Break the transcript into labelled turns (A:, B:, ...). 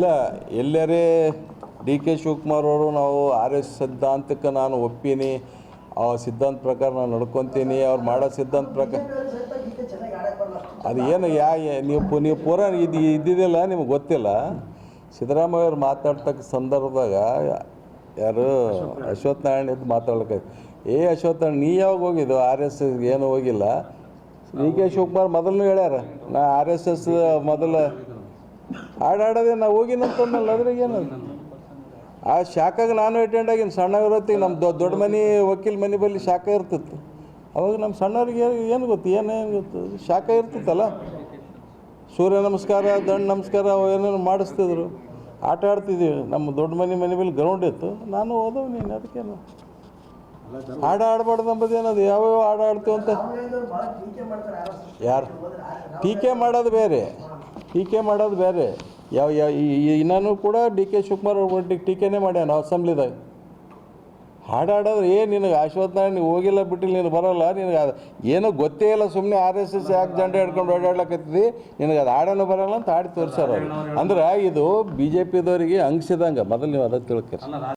A: ಇಲ್ಲ, ಎಲ್ಲರೇ D K Shivakumar ಅವರು, ನಾವು ಆರ್ ಎಸ್ ಸಿದ್ಧಾಂತಕ್ಕೆ ನಾನು ಒಪ್ಪೀನಿ. ಆ ಸಿದ್ಧಾಂತ ಪ್ರಕಾರ ನಾನು ನಡ್ಕೊತೀನಿ. ಅವ್ರು ಮಾಡೋ ಸಿದ್ಧಾಂತ ಪ್ರಕಾರ ಅದು ಏನು ಯಾ ನೀವು ನೀವು ಪೂರ ಇದು ಇದ್ದಿದ್ದಿಲ್ಲ, ನಿಮ್ಗೆ ಗೊತ್ತಿಲ್ಲ. ಸಿದ್ದರಾಮಯ್ಯ ಅವ್ರು ಮಾತಾಡ್ತಕ್ಕ ಸಂದರ್ಭದಾಗ ಯಾರು ಅಶ್ವಥ್ ನಾರಾಯಣ ಇದ್ದು ಮಾತಾಡ್ಲಿಕ್ಕೆ ಏ ಅಶ್ವಥ್ ನಾರಾಯಣ, ನೀ ಯಾವಾಗ ಹೋಗಿದ್ದು? ಆರ್ ಎಸ್ ಎಸ್ ಏನು ಹೋಗಿಲ್ಲ. ಡಿ ಕೆ ಶಿವಕುಮಾರ್ ಮೊದಲು ಹೇಳ್ಯಾರ. ನಾ ಆರ್ ಎಸ್ ಎಸ್ ಮೊದಲ ಹಾಡಾಡೋದೇ ನಾವು ಹೋಗಿನಂತಲ್ಲ ಅದ್ರಾಗ ಏನು? ಆ ಶಾಖಾಗ ನಾನು ಅಟೆಂಡ್ ಆಗಿನ ಸಣ್ಣ ಇರತ್ತಿಗೆ ನಮ್ಮ ದೊಡ್ಡ ದೊಡ್ಡ ಮನೆ ವಕೀಲ್ ಮನೆ ಬಳಿ ಶಾಖ ಇರ್ತಿತ್ತು. ಅವಾಗ ನಮ್ಮ ಸಣ್ಣವ್ರಿಗೆ ಏನು ಗೊತ್ತು ಏನೇನು ಗೊತ್ತು? ಶಾಖ ಇರ್ತಿತ್ತಲ್ಲ? ಸೂರ್ಯ ನಮಸ್ಕಾರ ದಂಡ ನಮಸ್ಕಾರ ಏನೇನು ಮಾಡಿಸ್ತಿದ್ರು. ಆಟ ಆಡ್ತಿದ್ದೀವಿ ನಮ್ಮ ದೊಡ್ಡ ಮನೆ ಮನೆ ಮೇಲೆ ಗ್ರೌಂಡ್ ಇತ್ತು. ನಾನು ಓದೋ ನೀನು, ಅದಕ್ಕೇನು? ಹಾಡು ಆಡಬಾರ್ದು ಏನದು? ಯಾವ್ಯಾವ ಹಾಡು ಆಡ್ತೀವಿ ಅಂತ? ಯಾರು? ಟೀಕೆ ಮಾಡೋದು ಬೇರೆ. ಟೀಕೆ ಮಾಡೋದು ಬೇರೆ. ಯಾವ ಯಾವ ಇನ್ನೂ ಕೂಡ ಡಿ ಕೆ ಶಿವಕುಮಾರ್ ಅವ್ರ ಟೀಕೆನೇ ಮಾಡ್ಯಾನ ಅಸೆಂಬ್ಲಿದಾಗ ಹಾಡಾಡೋದ್ರೆ ಏನು ನಿನಗೆ ನಾರಾಯಣ, ನೀನು ಹೋಗಿಲ್ಲ ಬಿಟ್ಟಿಲ್ಲ, ನೀನು ಬರೋಲ್ಲ, ನಿನಗೆ ಅದು ಏನೋ ಗೊತ್ತೇ ಇಲ್ಲ ಸುಮ್ಮನೆ ಆರ್ ಎಸ್ ಎಸ್ ಯಾಕೆ ಜಂಡ ಹಿಡ್ಕೊಂಡು ಓಡಾಡ್ಲಕತ್ತಿದ್ದಿ? ನಿನಗೆ ಅದು ಹಾಡೋನು ಬರೋಲ್ಲ ಅಂತ ಹಾಡಿ ತೋರಿಸ್ಯಾರ ಅಂದ್ರೆ ಇದು ಬಿ ಜೆ ಪಿದವರಿಗೆ ಅಂಗಿಸಿದಂಗೆ. ಮೊದಲು ನೀವು ಅದಕ್ಕೆ ತಿಳ್ಕೊರಿ.